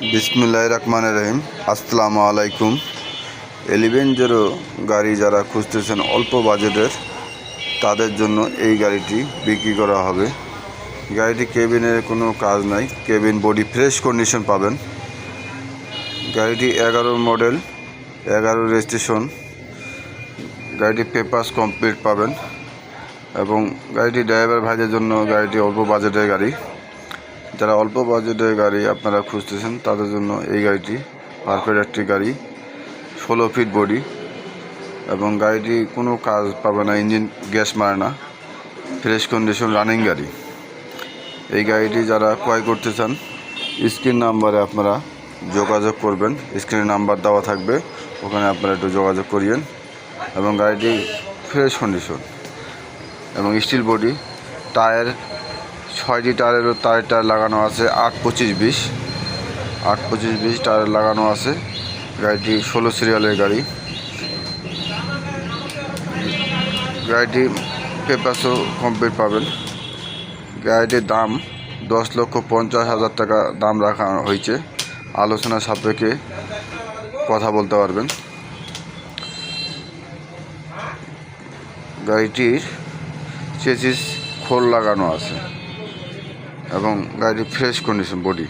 বিসমুল্লাহ রহমান রহিম। আসসালামু আলাইকুম এলিভেন গাড়ি যারা খুঁজতেছেন অল্প বাজেটের, তাদের জন্য এই গাড়িটি বিক্রি করা হবে। গাড়িটি কেবিনের কোনো কাজ নাই। কেবিন বডি ফ্রেশ কন্ডিশন পাবেন। গাড়িটি এগারো মডেল, এগারো রেজিস্ট্রেশন। গাড়িটি পেপার্স কমপ্লিট পাবেন। এবং গাড়িটি ড্রাইভার ভাইদের জন্য গাড়িটি অল্প বাজেটের গাড়ি। যারা অল্প বাজেটের গাড়ি আপনারা খুঁজতেছেন, তাদের জন্য এই গাড়িটি পারফেক্ট একটি গাড়ি, ষোলো ফিট বডি এবং গাড়িটি কোনো কাজ পাবে না, ইঞ্জিন গ্যাস মারে না, ফ্রেশ কন্ডিশন রানিং গাড়ি। এই গাড়িটি যারা ক্রয় করতে চান, স্ক্রিন নাম্বারে আপনারা যোগাযোগ করবেন, স্ক্রিনে নাম্বার দেওয়া থাকবে, ওখানে আপনারা একটু যোগাযোগ করিয়েন এবং গাড়িটি ফ্রেশ কন্ডিশন এবং স্টিল বডি, টায়ার ছয়টি টায়ারেরও টায়ার টায়ার লাগানো আছে, আট পঁচিশ বিশ। আট পঁচিশ বিশ টায়ার লাগানো আছে, গাড়িটি ষোলো সিরিয়ালের গাড়ি। গাড়িটি পেপারসও কমপ্লিট পাবেন। গাড়িটির দাম দশ লক্ষ পঞ্চাশ হাজার টাকা দাম রাখা হয়েছে। আলোচনা সাপেক্ষে কথা বলতে পারবেন। গাড়িটির চেসিস খোল লাগানো আছে। এবং গাড়িটি ফ্রেশ কন্ডিশন বডি